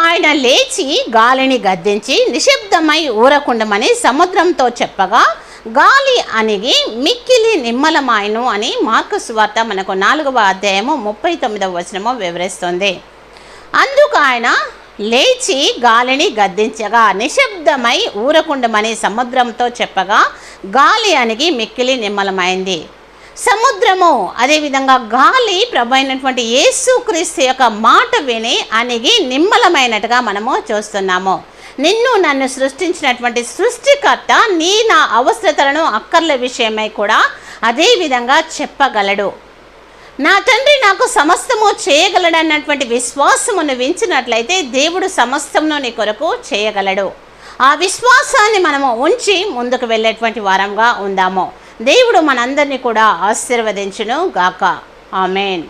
ఆయన లేచి గాలిని గద్దించి నిశ్శబ్దమై ఊరకుండమని సముద్రంతో చెప్పగా గాలి అనిగి మిక్కిలి నిమ్మలమాయను అని మార్కు వార్త మనకు నాలుగవ అధ్యాయము ముప్పై తొమ్మిదవ వచనము వివరిస్తుంది. అందుకు ఆయన లేచి గాలిని గద్దించగా నిశ్శబ్దమై ఊరకుండమని సముద్రంతో చెప్పగా గాలి అనిగి మిక్కిలి నిమ్మలమైంది సముద్రము. అదేవిధంగా గాలి ప్రభైనటువంటి యేసుక్రీస్తు యొక్క మాట విని అనిగి నిమ్మలమైనట్టుగా మనము చూస్తున్నాము. నిన్ను నన్ను సృష్టించినటువంటి సృష్టికర్త నీ నా అవసరతలను అక్కర్ల విషయమై కూడా అదే విధంగా చెప్పగలడు. నా తండ్రి నాకు సమస్తము చేయగలడన్నటువంటి విశ్వాసమును వించినట్లయితే దేవుడు సమస్తమును నీ కొరకు చేయగలడు. ఆ విశ్వాసాన్ని మనము ఉంచి ముందుకు వెళ్ళేటువంటి వారంగా ఉందాము. దేవుడు మనందరినీ కూడా ఆశీర్వదించును గాక ఆమెన్.